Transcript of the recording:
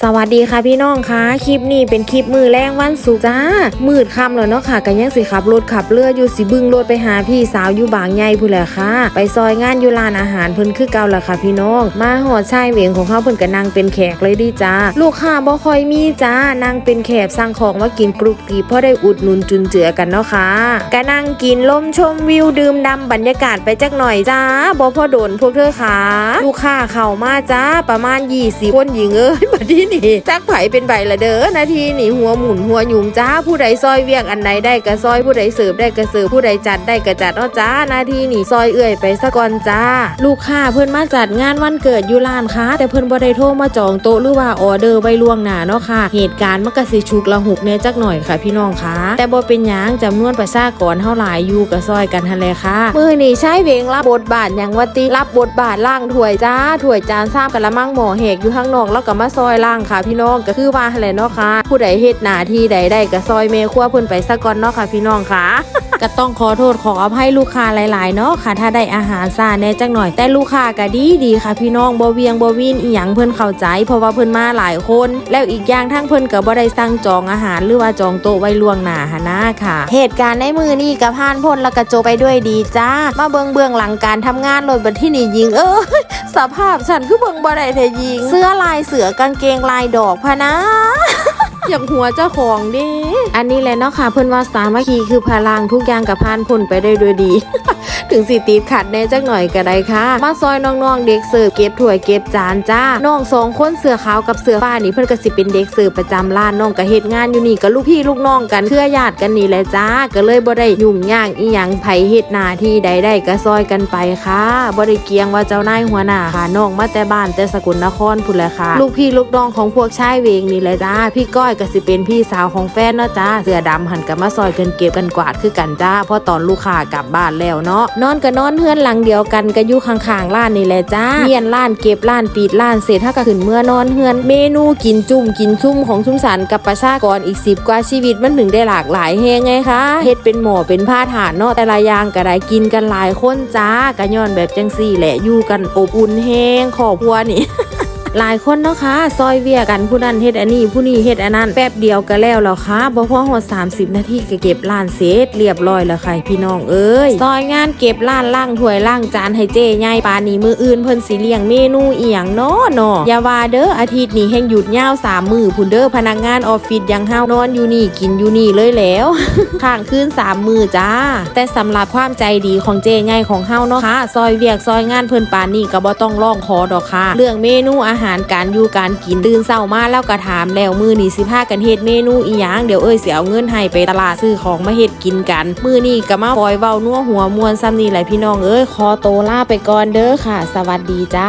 สวัสดีค่ะพี่น้องคะคลิปนี้เป็นคลิปมือแรงวันศุกร์จ้า มืดค่ำแล้วเนาะค่ะกันยังสิขับรถขับเรืออยู่สิบึงรถไปหาพี่สาวอยู่บางใหญ่พู้นแหละค่ะ ไปซอยงานอยู่ร้านอาหารเพิ่นคือเก่าละค่ะพี่น้อง มาหอดชายเหวงของเขาเพิ่นก็นั่งเป็นแขกเลยดีจ้า ลูกค้าบ่ค่อยมีจ้านั่งเป็นแขกสั่งของมากินกรุบกรีบเพราะได้อุดหนุนจุนเจือกันเนาะค่ะก็นั่งกินลมชมวิวดื่มดำบรรยากาศไปจักหน่อยจ้าบ่พอโดนพวกเธอขาลูกค้าเข้ามาจ้าประมาณ20คนหญิงเอ้ยบัดนี้นี่จักไผเป็นใบละเด้อนาทีนี่หัวหมุนหัวหยุมจ้าผู้ใดซอยเวียกอันใดได้ก็ซอยผู้ใดเสิร์ฟได้ก็เสิร์ฟผู้ใดจัดได้ก็จัดเนาะจ้านาทีนี่ซอยเอื่อยไปซะก่อนจ้า ลูกค้าเพิ่นมาจัดงานวันเกิดอยู่ร้านค้าแต่เพิ่นบ่ได้โทรมาจองโต๊ะหรือว่าออเดอร์ไว้ล่วงหน้าเนาะค่ะ เหตุการณ์มันก็สิฉุกละหุกแหน่จักหน่อยค่ะพี่น้องคะแต่บ่เป็นหยังจำนวนประชากรเท่าหลายอยู่ก็ซอยกันหั่นแหละค่ะมือนี้ใช้เวงรับบทบาทหยังว่าติรับบทบาทล่างถ้วยจ้าถ้วยจานซ้ำกะละมังหม้อแหกอยู่ข้างนอกแล้วก็มาซอยล่างค่ะพี่น้องก็คือว่าหั่นแหละเนาะค่ะ ผู้ใดเฮ็ดหน้าที่ใดได้ก็ซอยเมครัวเพิ่นไปซะก่อนเนาะค่ะพี่น้องค่ะ ก็ต้องขอโทษขออภัยลูกค้าหลาย ๆ เนาะค่ะ ถ้าได้อาหารซาแน่จังหน่อย แต่ลูกค้าก็ดีดีค่ะ พี่น้องบ่เวียงบ่วินอีหยังเพิ่นเข้าใจ เพราะว่าเพิ่นมาหลายคน แล้วอีกอย่างทั้งเพิ่นก็บ่ได้สั่งจองอาหารหรือว่าจองโต๊ะไว้ล่วงหน้าหนนะค่ะ เหตุการณ์ในมือนี่ก็ผ่านพ้นแล้วก็จบไปด้วยดีจ้า มาเบิงเบื้องหลังการทำงานโดบัดที่นี่ยิงเอ้ยสภาพฉันคือเบิ่งบ่ได้แท้ยิง เสื้อลายเสือกางเกงลายดอกพะนะ อยากหัวเจ้าของดิอันนี้แหละเนาะค่ะ เพื่อนว่าสามัคคีคือพลังทุกอย่างกับพานพ้นไปได้ด้วยดี ถึงสิติดขัดแน่จักหน่อยก็ได้ค่ะ มาซอยน้องๆเด็กเสิร์ฟเก็บถ้วยเก็บจานจ้าน้องสองคนเสือขาวกับเสือฟ้านี่เพิ่อนก็สิเป็นเด็กเสิร์ฟประจำร้านน้องก็เฮ็ดงานอยู่นี่กับลูกพี่ลูกน้องกันเครือญาติกันนี่แหละจ้า ก็เลยบ่ได้ยุ่งยากอีหยังไผเฮ็ดหน้าที่ใดๆก็ซอยกันไปค่ะบ่ได้เกียงว่าเจ้านายหัวหน้าค่ะน้องมาแต่บ้านแต่สกลนครพุ่นแหละค่ะ ลูกพี่ลูกน้องของพวกชายเวงนี่แหละจ้า พี่ก้อยก็สิเป็นพี่สาวของแฟนเนาะจ้าเสือดำหันกับมาซอยกันเก็บกันกวาดคือกันจ้าเพราะตอนลูกค้ากลับบ้านแล้วเนาะนอนก็นอนเพื่อนหลังเดียวกันก็อยู่ข้างๆร้านนี่แหละจ้าเมียนร้านเก็บร้านปิดร้านเสร็จถ้าก็ขึ้นเมื่อนอนเพื่อน เมนูกินจุ่มกินชุ่มของชุมสันกับประชากรอีกสิบกว่าชีวิตมันถึงได้หลากหลายแฮงไงคะเฮ็ดเป็นหมอเป็นผ้าฐานเนาะแต่ละอย่างก็ได้กินกันหลายคนจ้ากะย้อนแบบจังซี่แหละอยู่กันอบอุ่นแฮงครอบครัวนี่ หลายคนเนาะค่ะซอยเวียกันผู้นั้นเฮ็ดอันนี้ผู้นี้เฮ็ดอันนั้นแป๊บเดียวก็แล้วแล้วค่ะบ่พอหอด30นาทีก็เก็บร้านเสร็จเรียบร้อยแล้วค่ะพี่น้องเอ้ยซอยงานเก็บร้านล่างถ้วยล่างจานให้เจ้ใหญ่ปานนี้มืออื่นเพิ่นสิเลี้ยงเมนูเอียงเนาะเนาะอย่าว่าเด้ออาทิตย์นี้แห่งหยุดยาว3มือพุ่นเด้อพนักงานออฟฟิศยังเฮานอนอยู่นี่กินอยู่นี่เลยแล้วข้างคืน3มือจ้า แต่สำหรับความใจดีของเจ้ใหญ่ของเฮาเนาะค่ะซอยเวียกซอยงานเพิ่นปานนี้ก็บ่ต้องร้องขอดอกค่ะเรื่องเมนูอาหารหารการอยู่การกินตื่นเศร้ามาแล้วก็ถามแล้วมือนี้สิพากันเฮ็ดเมนูอีหยังเดี๋ยวเอ้ยเสิเอาเงินให้ไปตลาดซื้อของมาเฮ็ดกินกันมือนี้ก็มาปล่อยเว้านัวหัวมวนซ้ำนี่แหละพี่น้องเอ้ยคอโตวลาไปก่อนเด้อค่ะ สวัสดีจ้า